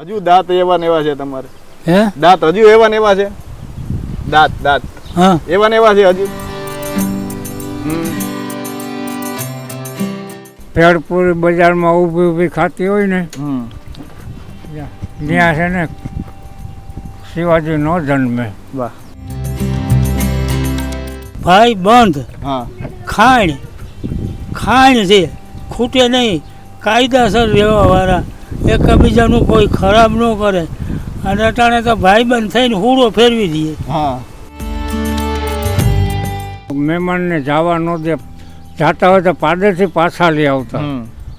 હજુ દાંત એવા ને એવા છે તમારે. હે? દાંત હજુ એવા ને એવા છે? દાંત દાંત. હા. એવા ને એવા છે હજુ. હમ. બજારમાં ઊભી ઊભી ખાતી હોય ને. ત્યાં છે ને શિવાજી નો જન્મે. વાહ. ભાઈ બંધ. હા. ખાણ. ખાણ છે. ખૂટે નહીં. કાયદાસર રહેવાવાળા એકબીજાનું કોઈ ખરાબ ન કરે. અને અટાણે તો ભાઈ બંધ થઈને હુડો ફેરવી દઈએ. હા. મહેમાનને જવા ન દે. જાતા હોય તો પાદરથી પાછા લઈ આવતા.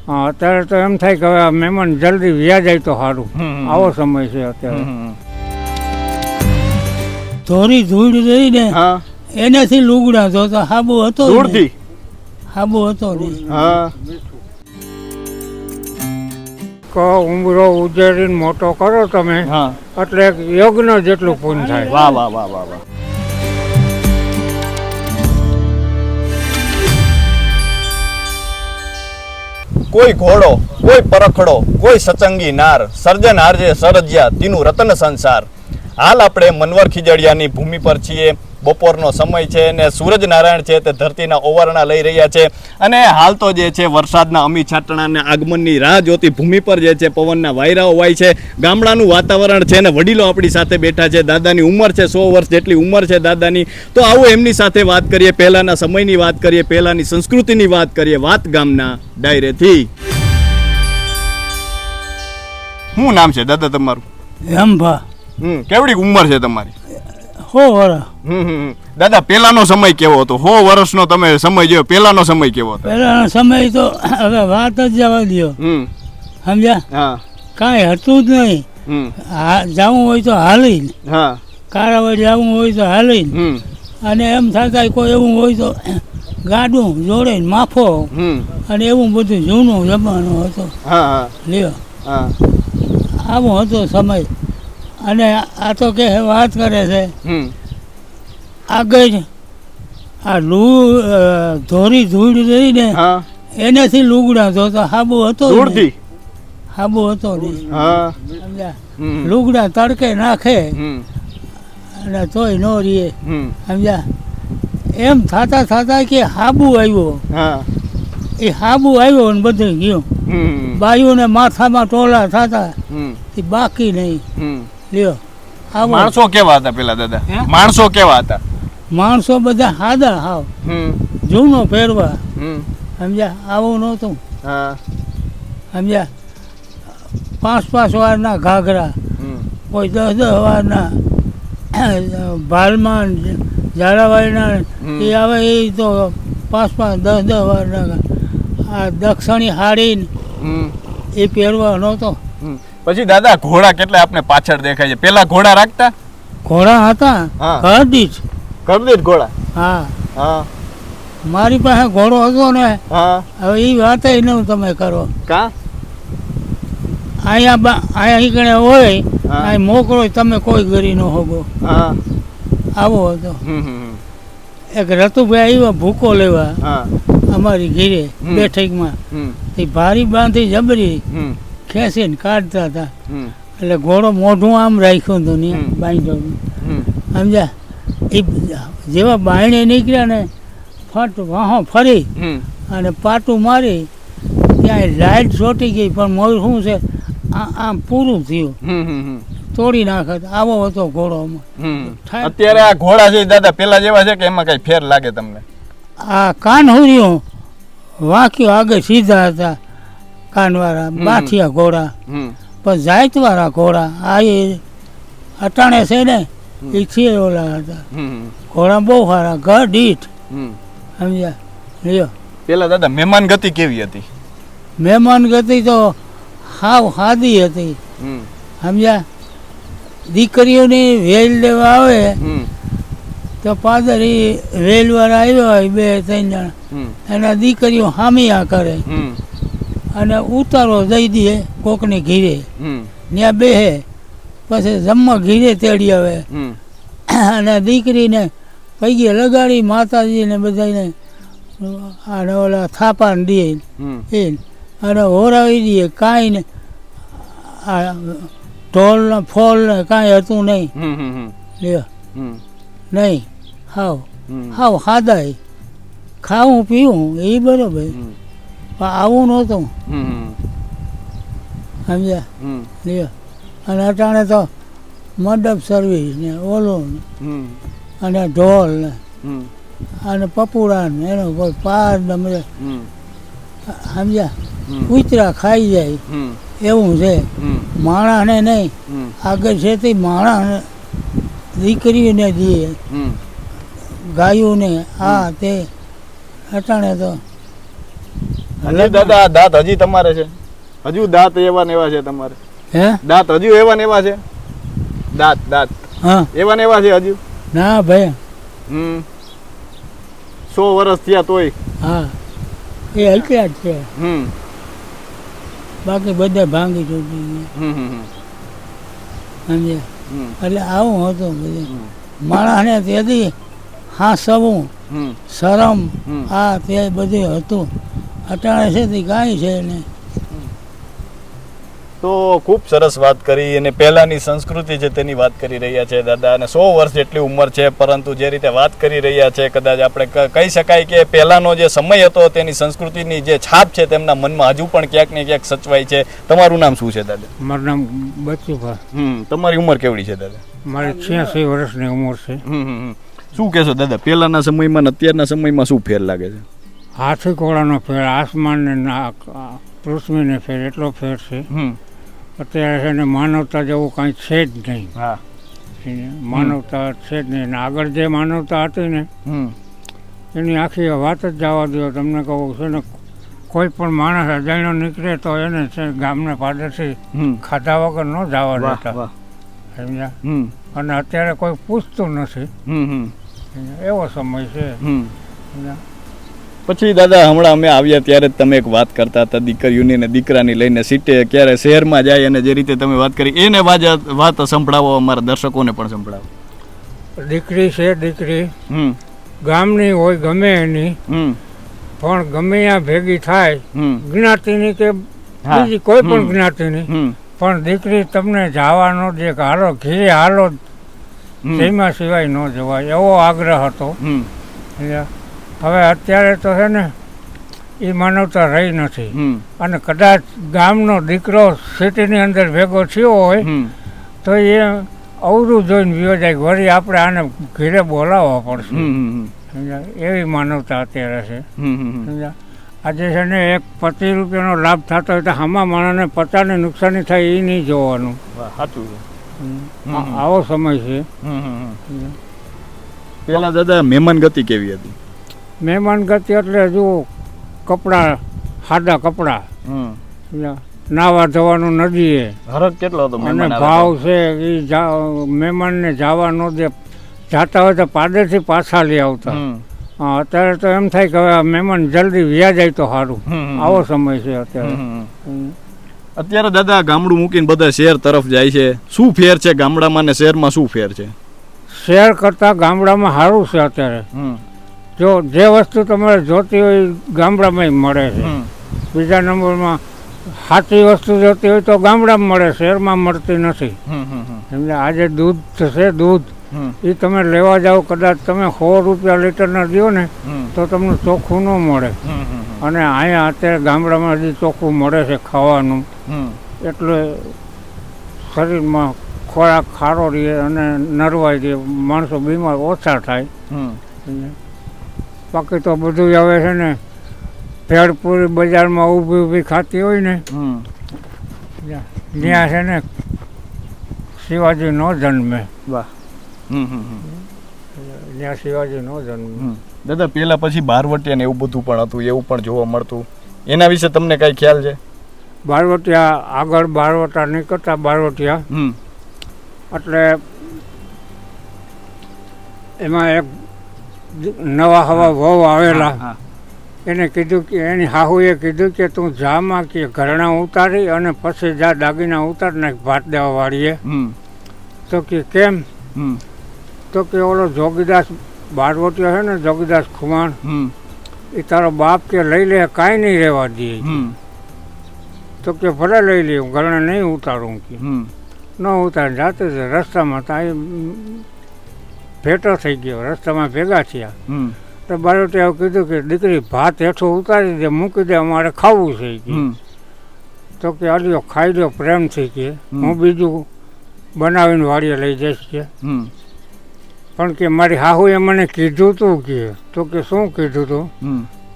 હા અત્યારે તો એમ થાય કે હવે મહેમાન જલ્દી વ્યા જાય તો સારું. આવો સમય છે અત્યારે. હમ. ધોરી ધૂળ રહીને હા. એનાથી લુગડા ધોતા. હાબુ હતો. હાબુ હતો નહીં. હા. ઉમરો ઉજેરીને મોટો કરો તમે હા. એટલે એક યજ્ઞ જેટલું પૂન થાય. વાહ વાહ વાહ વાહ વાહ. કોઈ ઘોડો કોઈ પરખડો કોઈ સચંગી નાર સર્જનહાર જે સરજ્યા તેનું રતન સંસાર. હાલ આપણે મનવર ખીજડિયાની ભૂમિ પર છીએ. બપોરનો સમય છે અને સૂરજ નારાયણ છે તે ધરતીના ઓવારણા લઈ રહ્યા છે. અને હાલ તો જે છે વરસાદના અમી છાંટણાના આગમનની રાહ જોતી ભૂમિ પર જે છે પવનના વાયરાઓ વાય છે. ગામડાનું વાતાવરણ છે અને વડીલો આપણી સાથે બેઠા છે. દાદાની ઉંમર છે સો વર્ષ જેટલી ઉંમર છે દાદાની. તો આવો એમની સાથે વાત કરીએ પહેલાના સમયની વાત કરીએ પહેલાની સંસ્કૃતિની વાત કરીએ વાત ગામના ડાયરેથી. શું નામ છે દાદા તમારું? રંભા હમ કેવડી ઉંમર છે તમારી? હો વાળા હમ. દાદા પહેલાનો સમય કેવો હતો? હો વર્ષનો તમે સમય જોયો. પહેલાનો સમય કેવો હતો? પહેલાનો સમય તો હવે વાત જ જવા દો હમ. સમજ્યા? હા. કાંઈ હતું જ નહીં. જવું હોય તો હાલી હા. કારાવાડી જવું હોય તો હમ. અને એમ થતા કોઈ એવું હોય તો ગાડું જોડે માફો. અને એવું બધું જૂનું જમાનો હતો. લ્યો. હા. આવો હતો સમય. અને આ તો કે વાત કરે છે. હમ. આગળ આ લૂ ધોરી ધૂળ રહીને ને એનાથી લુગડા ધોતા હાબુ હતો હાબુ હતો નહીં. હા. સમજ્યા? લુગડા તડકે નાખે હમ. અને તોય ન રહીએ સમજ્યા? એમ થતા થતા કે હાબુ આવ્યો. હા. એ હાબુ આવ્યો ને બધું ગયું. બાયુને માથામાં ટોલા થતા. એ બાકી નહીં. હમ. લ્યો. આ માણસો કેવા હતા પેલા દાદા? માણસો કેવા હતા? માણસો બધા હાદા હાવ. જૂનો પહેરવા સમજ્યા? આવું નહોતું. હા. સમજ્યા? પાંચ પાંચ વારના ઘાઘરા. કોઈ દસ દસ વારના ભાલમાં ઝાડાવાળીના એ આવે એ તો પાંચ પાંચ દસ દસ વારના. આ દક્ષિણી હાડીને એ પહેરવા નહોતો. પછી દાદા ઘોડા કેટલા આપણે પાછળ દેખાય છે? પેલા ઘોડા રાખતા? ઘોડા હતા? હા. ઘરડી જ. કરી દે ઘોડા? હા. હા. મારી પાસે ઘોડો હતો ને હા. હવે એ વાત ન તમે કરો. કા? અહીંયા અહીંયા ઈકણે હોય. અહીં મોકળો તમે કોઈ ગરી ન હોગો. હા. આવો હતો. એક રતુભાઈ આવ્યા ભૂકો લેવા. હા. અમારી ઘીરે. બેઠકમાં. તે ભારી બાંધી જબરી. હમ. ખેંચીને કાઢતા હતા. એટલે ઘોડો મોઢું આમ રાખ્યું હતું ને બાંધો સમજ્યા? એ જેવા બાયણે નીકળ્યા ને ફટ વાહો ફરી અને પાટું મારી ત્યાં લાઈટ ચોટી ગઈ પણ મોર શું છે? આ આમ પૂરું થયું. તોડી નાખત. આવો હતો ઘોડો. અત્યારે આ ઘોડા છે દાદા પેલા જેવા છે કે એમાં કઈ ફેર લાગે તમને? આ કાન હું વાંક્યો આગળ સીધા હતા. કાનવાળા હમ. બાથિયા ઘોડા પણ જાતવાળા ઘોડા આ એ અટાણે છે ને એ છે ઓલા હતા. ઘોડા બહુ સારા ઘર દીઠ. સમજ્યા? લ્યો. પેલા દાદા મહેમાન ગતિ કેવી હતી? મહેમાન ગતિ તો હાવ હાદી હતી. સમજ્યા? દીકરીઓની વેલ લેવા આવે તો પાદર એ વેલવાળા આવ્યા હોય બે ત્રણ જણા. એના દીકરીઓ હામિયા કરે. હમ. અને ઉતારો દઈ દે કોકની ઘીરે. ત્યાં બેહે પછી જમવા ઘીરે તેડી આવે. અને દીકરીને પૈકી લગાડી માતાજીને બધાને અને ઓલા થાપાને દે. એ અને હોરાવી દઈએ કાંઈ ને આ ઢોલ ને ફોલ ને કાંઈ હતું નહીં. લ્યો નહીં. હાવ. હાવ ખાધા ખાવું પીવું એ બરોબર. પણ આવું નહોતું. સમજ્યા? લ્યો. અને અટાણે તો મંડપ સર્વિસ ને ઓલું ને અને ઢોલ ને અને પપુડા ને એનો કોઈ પાર ને સમજ્યા? કુતરા ખાઈ જાય. એવું છે. માણસને નહીં. આગળ છે તે માણસ દીકરીઓને દે ગાયું ગાયોને આ તે અટાણે તો હજી દાદા દાંત હજી તમારે છે? હજુ દાંત એવા ને એવા છે તમારે. હે? દાંત હજુ એવા ને એવા છે? દાંત દાંત. હા. એવા ને એવા છે હજુ? ના ભાઈ. હમ. સો વર્ષ થયા તોય. હા. એ હલક્યા જ છે. હમ. બાકી બધા ભાંગી ચૂકી ગયા હમ હમ સમજ્યા? એટલે આવું હતું બધું. માણસને તેથી હાંસવું શરમ. આ તે બધું હતું. અટાણે છે તે કાંઈ છે નહીં તો ખૂબ સરસ વાત કરી અને પહેલાની સંસ્કૃતિ છે તેની વાત કરી રહ્યા છે દાદા અને સો વર્ષ જેટલી ઉંમર છે પરંતુ જે રીતે વાત કરી રહ્યા છે કદાચ આપણે ક- કહી શકાય કે પહેલાંનો જે સમય હતો તેની સંસ્કૃતિની જે છાપ છે તેમના મનમાં હજુ પણ ક્યાંક ને ક્યાંક સચવાય છે. તમારું નામ શું છે દાદા? મારું નામ બચુભા. હમ તમારી ઉંમર કેવડી છે દાદા? મારી છ્યાસી વર્ષની ઉંમર છે. શું કહેશો દાદા? પહેલાંના સમયમાં અને અત્યારના સમયમાં શું ફેર લાગે છે? હાથી ઘોડાનો ફેર આસમાન ને પૃથ્વીને ફેર એટલો ફેર છે. અત્યારે છે ને માનવતા જેવું કાંઈ છે જ નહીં. હા. માનવતા છે જ નહીં. આગળ જે માનવતા હતી ને હમ. એની આખી વાત જ જવા દો તમને કહું છે ને કોઈ પણ માણસ અજાણ્યો નીકળે તો એને છે ગામને પાડેથી ખાધા વગર ન જવા દેતા. સમજ્યા? અને અત્યારે કોઈ પૂછતું નથી. હમ હમ. એવો સમય છે. સમજ્યા? પછી દાદા હમણાં અમે આવ્યા ત્યારે જ તમે એક વાત કરતા હતા દીકરીઓની ને દીકરાની લઈને સીટે ક્યારે શહેરમાં જાય અને જે રીતે તમે વાત કરી એને વાત સંભળાવો અમારા દર્શકોને પણ સંભળાવો. દીકરી છે દીકરી. હમ. ગામની હોય ગમે એની હમ. પણ ગમે ત્યાં ભેગી થાય હમ. જ્ઞાતિની કે બીજી કોઈ પણ જ્ઞાતિની. પણ દીકરી તમને જવાનો જે હાલો ઘી હાલો. તેમાં સિવાય ન જવાય એવો આગ્રહ હતો? હવે અત્યારે તો છે ને એ માનવતા રહી નથી. હમ. અને કદાચ ગામનો દીકરો સિટીની અંદર ભેગો થયો હોય તો એ અવરું જોઈને વિયો જાય વળી આપણે આને ઘેરે બોલાવવા પડશે. હમ એવી માનવતા અત્યારે છે. સમજ્યા? આજે છે ને એક પચીસ રૂપિયાનો લાભ થતો હોય તો હામા માણસને પચાસને નુકસાની થાય એ નહીં જોવાનું. આવો સમય છે. પેલા દાદા મહેમાન ગતિ કેવી હતી? મહેમાન ગતિ એટલે જુઓ કપડાં સાદા કપડાં? નાવા જવાનું નદીએ. હરક કેટલો હતો અને ભાવ છે એ મહેમાનને જવા ન દે. જાતા હોય તો પાદેથી પાછા લઈ આવતા. હા, અત્યારે તો એમ થાય કે હવે મહેમાન જલ્દી વ્યા જાય તો સારું આવો સમય છે અત્યારે. અત્યારે દાદા ગામડું મૂકીને બધા શહેર તરફ જાય છે. શું ફેર છે ગામડામાં ને શહેરમાં શું ફેર છે? શહેર કરતાં ગામડામાં સારું છે અત્યારે. જો જે વસ્તુ તમારે જોતી હોય ગામડામાં મળે છે. બીજા નંબરમાં સાચી વસ્તુ જોતી હોય તો ગામડામાં મળે શહેરમાં મળતી નથી. એટલે આજે દૂધ છે દૂધ. એ તમે લેવા જાઓ કદાચ તમે સો રૂપિયા લીટરના દો ને તો તમને ચોખ્ખું ન મળે. અને અહીંયા અત્યારે ગામડામાં હજી ચોખ્ખું મળે છે ખાવાનું. એટલે શરીરમાં ખોરાક ખારો રહે અને નરવાઈ રહે માણસો બીમાર ઓછા થાય. બાકી તો બધું હવે છે ને ભેળપુરી બજારમાં ઊભી ઊભી ખાતી હોય ને ત્યાં છે ને શિવાજી નો જન્મે. ત્યાં શિવાજી નો જન્મે. દાદા પેલા પછી બારવટિયા ને એવું બધું પણ હતું એવું પણ જોવા મળતું. એના વિશે તમને કઈ ખ્યાલ છે? બારવટિયા આગળ બારવટા નીકળતા બારવટિયા. એટલે એમાં એક નવા હવા વહુ આવેલા. એને કીધું કે એની હાહુએ કીધું કે તું જામાં કે ઘરણા ઉતારી અને પછી જા દાગીના ઉતાર નાખ ભાત દેવા વાળીએ. તો કે કેમ? તો કે ઓલો જોગીદાસ બારવટીયો છે ને જોગીદાસ ખુમાણ એ તારો બાપ કે લઈ લે કાંઈ નહીં રહેવા દે. તો કે ભલે લઈ લે હું ઘરણા નહીં ઉતારું. કે ન ઉતાર જાતે જ રસ્તામાં ત્યાં ભેટો થઈ ગયો રસ્તામાં ભેગા થયા. તો તો બારોટિયાએ કીધું કે દીકરી ભાત હેઠો ઉતારી દે મૂકી દે અમારે ખાવું છે કે. તો કે અલ્યો ખાઈ લો પ્રેમથી કે. હું બીજું બનાવીને વાડીએ લઈ જઈશ કે. પણ કે મારી હાહુએ મને કીધું તું કે તો કે શું કીધું તું?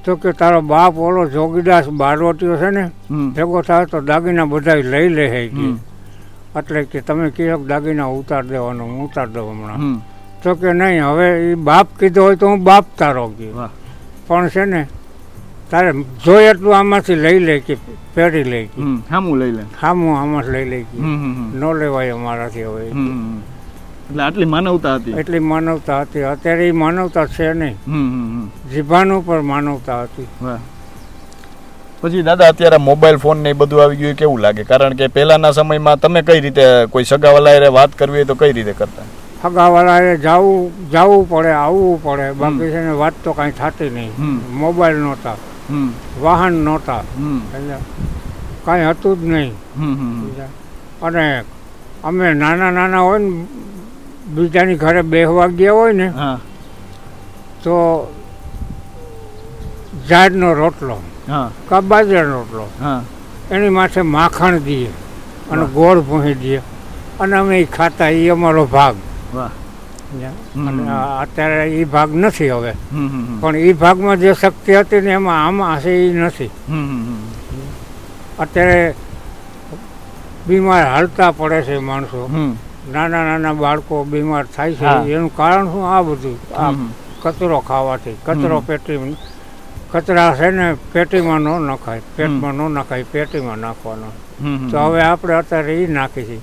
તો કે તારો બાપ ઓલો જોગીદાસ બારવટીઓ છે ને ભેગો થાય તો દાગીના બધા લઈ લે એટલે કે તમે કહો દાગીના ઉતાર દેવાનો હું ઉતાર દઉં હમણાં. હમ. તો કે નહીં હવે એ બાપ કીધો હોય તો હું બાપ તારો કે પણ છે ને તારે જોઈએ એટલું આમાંથી લઈ લે કે પહેરી લે હામું લઈ લે. હામું આમાંથી લઈ હમ ન લેવાય અમારાથી હવે. એટલે આટલી માનવતા હતી. એટલી માનવતા હતી. અત્યારે એ માનવતા છે નહીં. જીભાનું પણ માનવતા હતી. પછી દાદા અત્યારે મોબાઈલ ફોન ને એ બધું આવી ગયું કેવું લાગે? કારણ કે પહેલાના સમયમાં તમે કઈ રીતે કોઈ સગાવાલાએ વાત કરવી હોય તો કઈ રીતે કરતા? ફગાવાળાએ જવું જવું પડે આવવું પડે. બાકી છે ને વાત તો કાંઈ થતી નહીં. મોબાઈલ નહોતા. હમ. વાહન નહોતા. એટલે કાંઈ હતું જ નહીં. અને અમે નાના નાના હોય ને બીજાની ઘરે બેહવા ગયા હોય ને તો ઝાડનો રોટલો હા. કા બાજરાનો રોટલો હા. એની માથે માખણ દઈએ અને ગોળ ભૂંસી દઈએ. અને અમે એ ખાતા એ અમારો ભાગ. અત્યારે એ ભાગ નથી હવે. પણ એ ભાગમાં જે શક્તિ હતી ને એમાં આમાં હશે એ નથી. અત્યારે બીમાર હાલતા પડે છે માણસો. નાના નાના બાળકો બીમાર થાય છે. એનું કારણ શું? આ બધું. આ કચરો ખાવાથી. કચરો પેટી કચરા છે ને પેટીમાં ન નખાય. પેટમાં ન નખાય પેટીમાં નાખવાનો. તો હવે આપણે અત્યારે એ નાખી છીએ.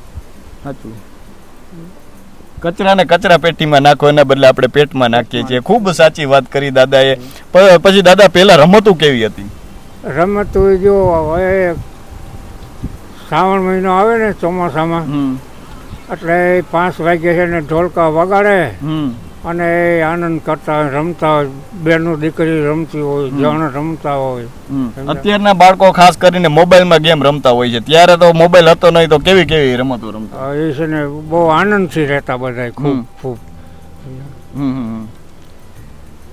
કચરાને કચરા પેટીમાં નાખો એના બદલે આપણે પેટમાં નાખીએ છીએ. ખૂબ સાચી વાત કરી દાદાએ. પછી દાદા પહેલા રમતું કેવી હતી? રમત જો હવે શ્રાવણ મહિનો આવે ને ચોમાસામાં એટલે પાંચ વાગે છે ને ઢોલકા વગાડે. અને એ આનંદ કરતા હોય રમતા હોય બેનો દીકરી રમતી હોય. જણ રમતા હોય. અત્યારના બાળકો ખાસ કરીને મોબાઈલમાં ગેમ રમતા હોય છે. ત્યારે તો મોબાઈલ હતો નહીં તો કેવી કેવી રમતો રમતા. એ છે ને બહુ આનંદથી રહેતા બધા ખૂબ ખૂબ. હમ હમ.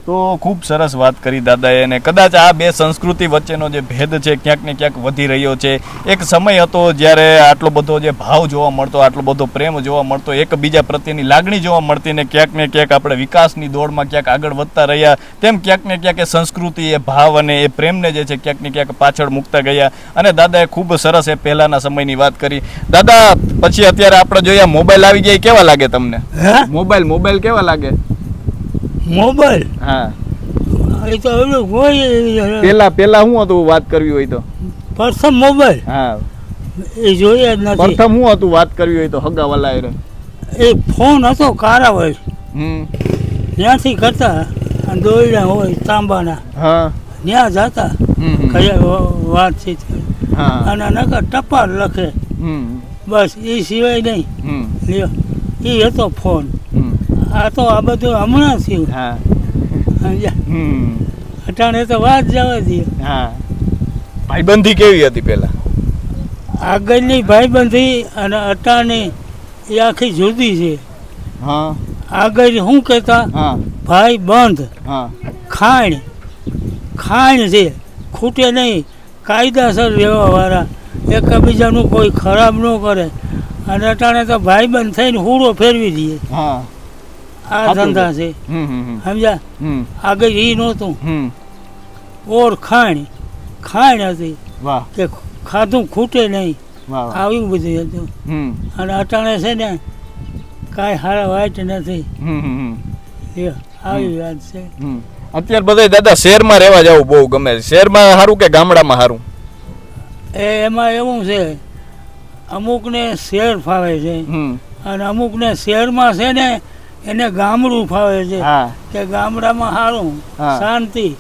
તો ખૂબ સરસ વાત કરી દાદાએ અને કદાચ આ બે સંસ્કૃતિ વચ્ચેનો જે ભેદ છે ક્યાંક ને ક્યાંક વધી રહ્યો છે. એક સમય હતો જ્યારે આટલો બધો જે ભાવ જોવા મળતો આટલો બધો પ્રેમ જોવા મળતો એકબીજા પ્રત્યેની લાગણી જોવા મળતી ને ક્યાંક ને ક્યાંક આપણે વિકાસની દોડમાં ક્યાંક આગળ વધતા રહ્યા તેમ ક્યાંક ને ક્યાંક એ સંસ્કૃતિ એ ભાવ અને એ પ્રેમને જે છે ક્યાંક ને ક્યાંક પાછળ મૂકતા ગયા અને દાદાએ ખૂબ સરસ એ પહેલાના સમયની વાત કરી. દાદા પછી અત્યારે આપણે જોઈએ મોબાઈલ આવી ગયા કેવા લાગે તમને? મોબાઈલ મોબાઈલ કેવા લાગે? મોબાઈલ? હા. એ તો હવે કોઈ પેલા પેલા શું હતું વાત કરવી હોય તો? પ્રથમ મોબાઈલ? હા. એ જોઈએ જ નથી. પ્રથમ શું હતું વાત કરવી હોય તો હગાવાલા વાલા એ ફોન હતો કારાવળ હમ. ત્યાંથી કરતા અને દોયડા હોય તાંબાના. હા. ત્યાં જતા. કયા વાતચીત હા. અને નકર ટપાલ લખે. હમ. બસ એ સિવાય નહીં. લ્યો. એ હતો ફોન. આ તો આ બધું હમણાં થયું. હા. અટાણે તો વાત જવા દે. હા. ભાઈબંધી કેવી હતી પેલા આગળની ભાઈબંધી અને અટાણી એ આખી જુદી છે. હા. આગળ શું કહેતા? હા. ભાઈ બંધ હા. ખાણ. ખાણ છે. ખૂટે નહીં. કાયદાસર રહેવાવાળા એકબીજાનું કોઈ ખરાબ ન કરે. અને અટાણે તો ભાઈબંધ થઈને હુડો ફેરવી દઈએ હા. આ ધંધા છે. સમજ્યા? આગળ એ નહોતું. ઓર ખાણ. ખાણ હતી કે ખાધું ખૂટે નહીં. આવ્યું બધું હતું. અને અટાણે છે ને કાંઈ હારા વાઈટ નથી. આવી વાત છે. અત્યારે બધા દાદા શહેરમાં રહેવા જવું બહુ ગમે છે. શહેરમાં સારું કે ગામડામાં સારું એ એમાં એવું છે અમુકને શહેર ફાવે છે. અને અમુકને શહેરમાં છે ને એને ગામડું ફાવે છે. કે ગામડામાં સારું શાંતિ.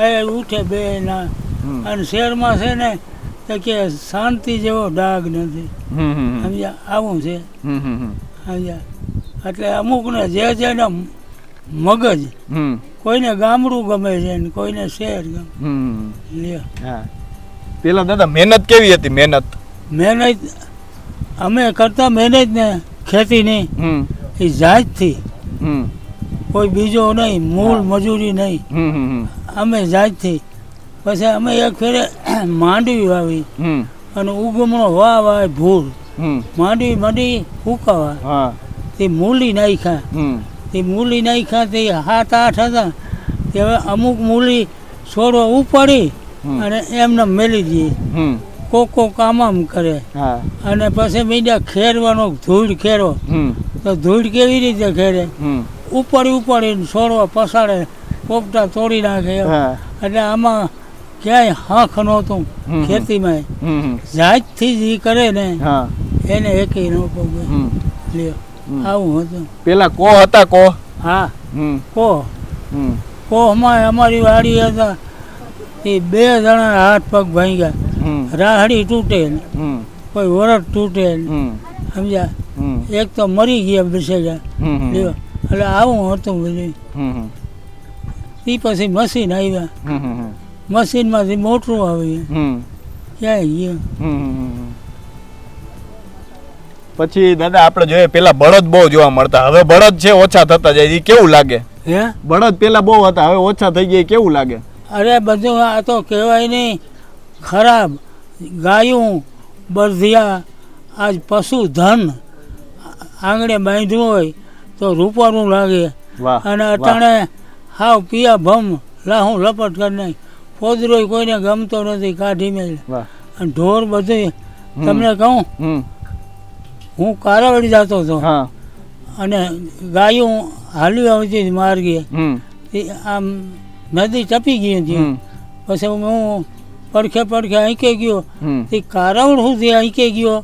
એ ઉઠે બે ના. અને શહેરમાં છે ને તો કે શાંતિ જેવો ડાઘ નથી. સમજ્યા? આવું છે. સમજ્યા? એટલે અમુકને જે જેને મગજ. હમ. કોઈને ગામડું ગમે છે ને કોઈને શહેર ગમે. લે પેલા દાદા મહેનત કેવી હતી? મહેનત. મહેનત અમે કરતા મહેનત ને ખેતીની હમ. એ જાતથી. કોઈ બીજો નહીં મૂળ મજૂરી નહીં. અમે જાતથી. પછી અમે એક ફેરે માંડવી વાવી. અને ઉગમણો વા વાય ભૂલ. માંડવી માંડી ફૂકાવા. હા. તે મૂલી નાખ્યા. તે મૂલી નાખ્યા તે સાત આઠ હતા. તે હવે અમુક મૂલી છોડવા ઉપાડી અને એમને મેલી દઈએ કોક આમ કરે. અને પછી મીડિયા ખેરવાનો ધૂળ ખેરો. તો ધૂળ કેવી રીતે ખેરે? ઉપર ઉપાડી ઉપાડીને છોડવા પસાડે પોપટા તોડી નાખે એટલે આમાં ક્યાંય હાંખ નહોતું. ખેતીમાં. જાતથી જ કરે ને એને એક ન પગે લ્યો. આવું હતું. પેલા કો હતા કો? હા. હમ. કોહમાં અમારી વાડી હતા. એ બે જણા હાથ પગ ભાંગ્યા. હમ રાહડી તૂટે કોઈ વરસ તૂટે સમજ્યા? એક તો મરી ગયા બેસેજા એટલે આવું હતું બધું. એ પછી મશીન આવ્યા. મશીનમાંથી મોટરું આવ્યું ક્યાંય ગયું? પછી દાદા આપણે જોઈએ પેલા બળદ બહુ જોવા મળતા. હવે બળદ છે ઓછા થતા જાય એ કેવું લાગે? હે? બળદ પેલા બહુ હતા હવે ઓછા થઈ ગયા કેવું લાગે? અરે બધું આ તો કહેવાય નહીં. ખરાબ ગાયું બરધિયા આજ પશુ ધન આંગણે બાંધ્યું હોય તો રૂપારું લાગે. અને અટાણે હાવ પિયા ભમ લાહું લપટ કરી નાખ. ફોદરોય કોઈને ગમતો નથી કાઢી મેળ અને ઢોર બધું તમને કહું? હું કારાવડી જતો હતો. અને ગાયું હાલી આવતી માર્ગે. આમ નદી ટપી ગઈ હતી. પછી હું પડખે પડખે આંકે ગયો. તે કારાવડ સુધી આંકે ગયો.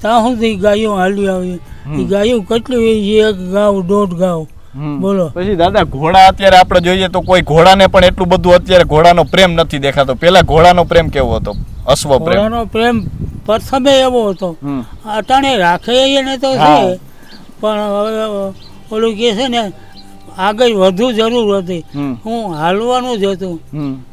ત્યાં સુધી ગાયો હાલી આવી. એ ગાયો કેટલી હોય એક ગાવ દોઢ ગાવ. બોલો. પછી દાદા ઘોડા અત્યારે આપણે જોઈએ તો કોઈ ઘોડાને પણ એટલું બધું અત્યારે ઘોડાનો પ્રેમ નથી દેખાતો. પેલા ઘોડાનો પ્રેમ કેવો હતો? અશ્વ પ્રેમ. ઘોડાનો પ્રેમ પ્રથમે એવો હતો. અટાણે રાખે એને તો. છે. પણ હવે ઓલું કે છે ને આગળ વધુ જરૂર હતી. હું હાલવાનું જ હતું.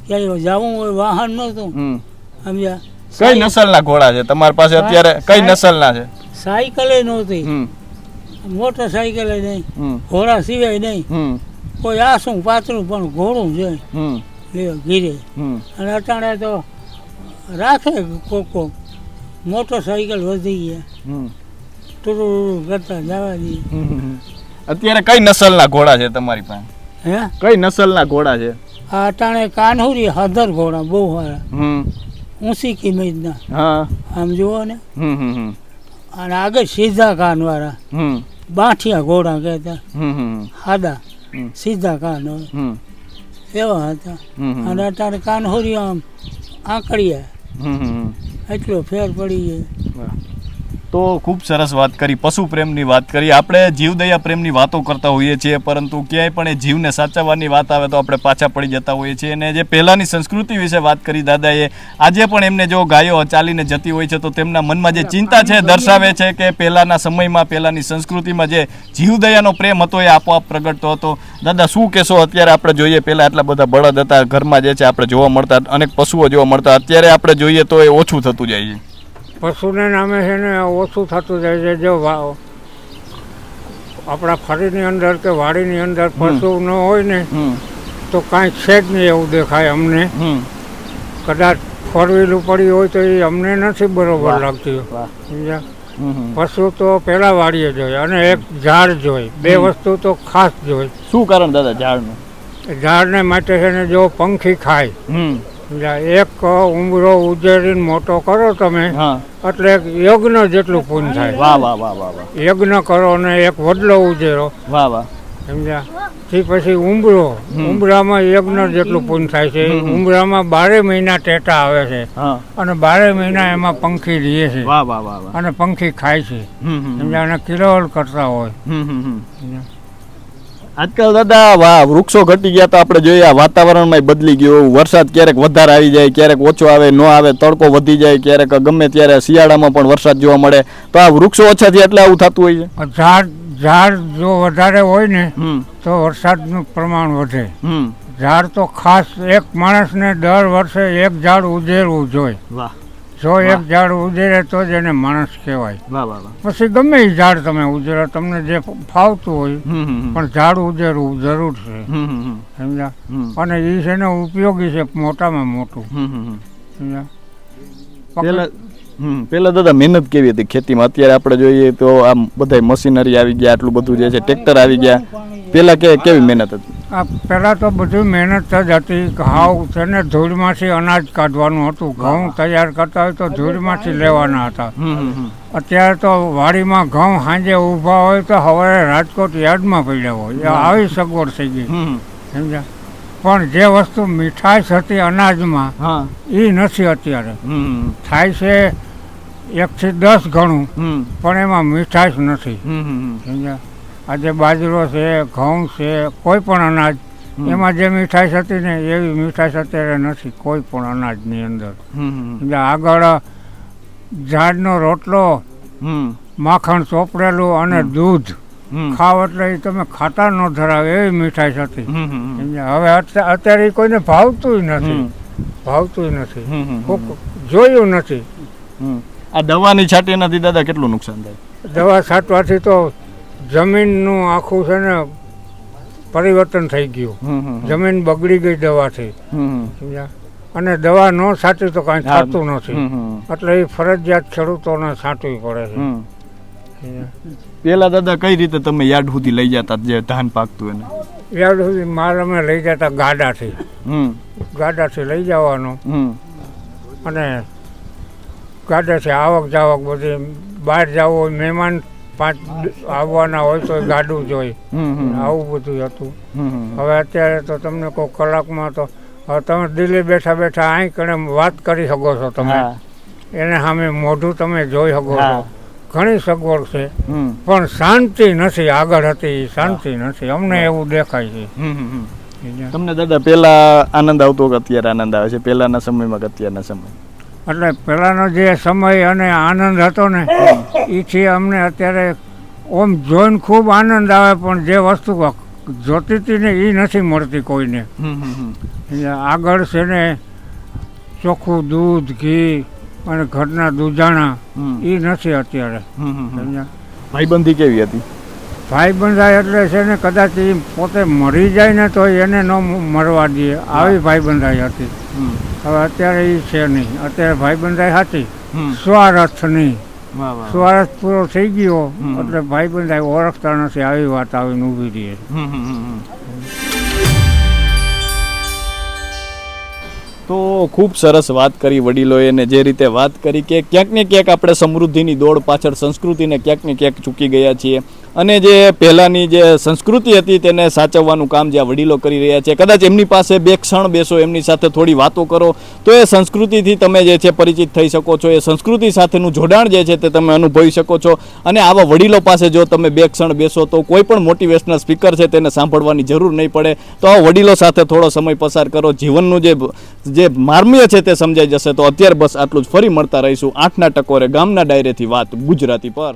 ક્યાંય જવું હોય વાહન નહોતું. સમજ્યા? કઈ નસલના ઘોડા છે? તમારી પાસે અત્યારે કઈ નસલના છે? સાયકલે નહોતી. મોટરસાયકલે નહીં. ઘોડા સિવાય નહીં. કોઈ આ શું પાતળું પણ ઘોડું છે. લ્યો ગીરે. અને અટાણે તો રાખે કોક કોક. મોટરસાયકલ વધી ગયા. ટુરુ કરતા જવા દઈએ અત્યારે કઈ નસલના ઘોડા છે તમારી પાસે? હે? કઈ નસલના ઘોડા છે? આ અટાણે કાનહુરી હદર ઘોડા બહુ સારા હમ. ઊંચી કિંમતના હા. આમ જુઓ ને. હમ હમ હમ. અને આગળ સીધા કાનવાળા. હમ. બાંઠિયા ઘોડા કહેતા. હમ હમ સીધા કાન હોય એવા હતા. અને અત્યારે કાનહુરી આમ આંકડિયા એટલો ફેર પડી જાય. તો ખૂબ સરસ વાત કરી. પશુ પ્રેમની વાત કરી. આપણે જીવદયા પ્રેમની વાતો કરતા હોઈએ છીએ, પરંતુ ક્યાંય પણ એ જીવને સાચવવાની વાત આવે તો આપણે પાછા પડી જતા હોઈએ છીએ. અને જે પહેલાંની સંસ્કૃતિ વિશે વાત કરી દાદાએ, આજે પણ એમને જો ગાયો ચાલીને જતી હોય છે, તો તેમના મનમાં જે ચિંતા છે, દર્શાવે છે કે પહેલાંના સમયમાં, પહેલાંની સંસ્કૃતિમાં જે જીવદયાનો પ્રેમ હતો એ આપોઆપ પ્રગટતો હતો. દાદા, શું કહેશો? અત્યારે આપણે જોઈએ, પહેલાં આટલા બધા બળદ હતા, ઘરમાં જે છે, આપણે જોવા મળતા, અનેક પશુઓ જોવા મળતા. અત્યારે આપણે જોઈએ તો એ ઓછું થતું જાય છે. પશુને નામે છે ને ઓછું થતું જાય છે. જો આપણા ફરીની અંદર કે વાડીની અંદર પશુ ન હોય ને તો કાંઈ છે જ નહીં એવું દેખાય અમને. કદાચ ફોર વ્હીલું પડી હોય તો એ અમને નથી બરોબર લાગતી. સમજ્યા? પશુ તો પેલા વાડીએ જોઈએ અને એક ઝાડ જોઈ બે વસ્તુ તો ખાસ જોઈ શું કારણ દાદા ઝાડનું? ઝાડને માટે છે ને જો પંખી ખાય? એક ઉંબરો ઉજેરીને મોટો કરો તમે એટલે યજ્ઞ જેટલું પૂન થાય. વાહ વાહ વાહ વાહ યજ્ઞ કરો ને એક વડલો ઉજેરો. વાહ વાહ. સમજ્યા? તે પછી ઉંબરો ઉમરામાં યજ્ઞ જેટલું પૂન થાય છે. ઉંબરામાં બારે મહિના ટેટા આવે છે. અને બારે મહિના એમાં પંખી રીએ છે. અને પંખી ખાય છે. સમજ્યા? અને કિલોલ કરતા હોય હમ હમ હમ સમજ્યા? આજકાલ દાદા વાહ વૃક્ષો ઘટી ગયા તો આપણે જોઈએ આ વાતાવરણમાં બદલી ગયું વરસાદ ક્યારેક વધારે આવી જાય ક્યારેક ઓછો આવે ન આવે તડકો વધી જાય ક્યારેક ગમે ત્યારે શિયાળામાં પણ વરસાદ જોવા મળે. તો આ વૃક્ષો ઓછા થયા એટલે આવું થતું હોય છે? ઝાડ ઝાડ જો વધારે હોય ને તો વરસાદનું પ્રમાણ વધે. ઝાડ તો ખાસ એક માણસને દર વર્ષે એક ઝાડ ઉજેરવું જોઈએ. વાહ. જો એક ઝાડ ઉજેરે તો જ એને માણસ કહેવાય. પછી ગમે એ ઝાડ તમે ઉજેરો તમને જે ફાવતું હોય. પણ ઝાડ ઉજેરવું જરૂર છે. હમ. અને એ છે ને ઉપયોગી છે મોટામાં મોટું. સમજ્યા? પેલા દાદા મહેનત કેવી હતી ખેતીમાં? અત્યારે આપણે જોઈએ તો આમ બધાય મશીનરી આવી ગયા આટલું બધું જે છે ટ્રેક્ટર આવી ગયા. પેલા કે કેવી મહેનત હતી? આ પહેલાં તો બધી મહેનત જ હતી. ઘઉં છે ને ધૂળમાંથી અનાજ કાઢવાનું હતું. ઘઉં તૈયાર કરતા હોય તો ધૂળમાંથી લેવાના હતા. અત્યારે તો વાડીમાં ઘઉં સાંજે ઊભા હોય તો હવે રાજકોટ યાર્ડમાં પડ્યા હોય. એ આવી સગવડ થઈ ગઈ. સમજ્યા? પણ જે વસ્તુ મીઠાશ હતી અનાજમાં એ નથી અત્યારે. થાય છે એકથી દસ ગણું પણ એમાં મીઠાશ નથી. સમજ્યા? આજે બાજરો છે ઘઉં છે કોઈ પણ અનાજ. એમાં જે મીઠાશ હતી ને એવી મીઠાશ અત્યારે નથી કોઈ પણ અનાજની અંદર. હમ આગળ ઝાડનો રોટલો. માખણ ચોપડેલું અને દૂધ. ખાવ એટલે એ તમે ખાતા ન ધરાવે એવી મીઠાશ હતી હવે અત્યારે કોઈને ભાવતું નથી. ભાવતું નથી. જોયું નથી. આ દવાની છાંટી નથી દાદા કેટલું નુકસાન થાય? દવા છાંટવાથી તો જમીનનું આખું છે ને પરિવર્તન થઈ ગયું. જમીન બગડી ગઈ દવાથી. સમજ્યા? અને દવા ન છાંટી તો કાંઈ. થતું નથી. એટલે એ ફરજિયાત ખેડૂતોને છાંટવી પડે છે. પેલા દાદા કઈ રીતે તમે યાર્ડ સુધી લઈ જતા જે ધાન પાકતું એને? યાર્ડ સુધી માલ અમે લઈ જતા ગાડાથી. ગાડાથી લઈ જવાનો. અને ગાડાથી આવક જાવક બધી બહાર જવું હોય મહેમાન પાંચ આવવાના હોય તો ગાડું જોઈ. આવું બધું હતું. હવે અત્યારે તો તમને કોઈ કલાકમાં તો હવે તમે દિલ્હી બેઠા બેઠા અહીં કણે વાત કરી શકો છો તમે. એને સામે મોઢું તમે જોઈ શકો છો. ઘણી સગવડ છે. પણ શાંતિ નથી આગળ હતી શાંતિ નથી. અમને એવું દેખાય છે. તમને દાદા પેલા આનંદ આવતો કે અત્યારે આનંદ આવે છે? પેલાના સમયમાં કે અત્યારના સમય એટલે પહેલાંનો જે સમય અને આનંદ હતો ને એથી અમને અત્યારે ઓમ જોઈને ખૂબ આનંદ આવે પણ જે વસ્તુ જોતી હતી ને એ નથી મળતી કોઈને. આગળ છે ને ચોખ્ખું દૂધ ઘી અને ઘરના દૂધાણા. એ નથી અત્યારે? ભાઈબંધી કેવી હતી? ભાઈબંધાય એટલે છે ને કદાચ એ પોતે મરી જાય ને તો એને ન મરવા દે. આવી ભાઈબંધાઈ હતી. હવે અત્યારે એ છે નહીં. અત્યારે ભાઈ બંધાઈ હતી સ્વાર્થ નહીં સ્વાર્થ પૂરો થઈ ગયો. એટલે ભાઈ બંધાઈ ઓળખતા નથી આવી વાત આવીને ઊભી રહી હમ હમ હમ હમ. તો ખૂબ સરસ વાત કરી વડીલોએ ને જે રીતે વાત કરી કે ક્યાંક ને ક્યાંક આપણે સમૃદ્ધિની દોડ પાછળ સંસ્કૃતિને ક્યાંક ને ક્યાંક ચૂકી ગયા છીએ. અને જે પહેલાંની જે સંસ્કૃતિ હતી તેને સાચવવાનું કામ જે આ વડીલો કરી રહ્યા છે, કદાચ એમની પાસે બે ક્ષણ બેસો, એમની સાથે થોડી વાતો કરો, તો એ સંસ્કૃતિથી તમે જે છે પરિચિત થઈ શકો છો. એ સંસ્કૃતિ સાથેનું જોડાણ જે છે તે તમે અનુભવી શકો છો. અને આવા વડીલો પાસે જો તમે બે ક્ષણ બેસો, તો કોઈ પણ મોટિવેશનલ સ્પીકર છે તેને સાંભળવાની જરૂર નહીં પડે. તો આ વડીલો સાથે થોડો સમય પસાર કરો. જીવનનું જે જે માર્મ્ય છે તે સમજાઈ જશે. તો અત્યારે બસ આટલું જ. ફરી મળતા રહીશું આઠના ટકોરે ગામના ડાયરેથી વાત ગુજરાતી પર.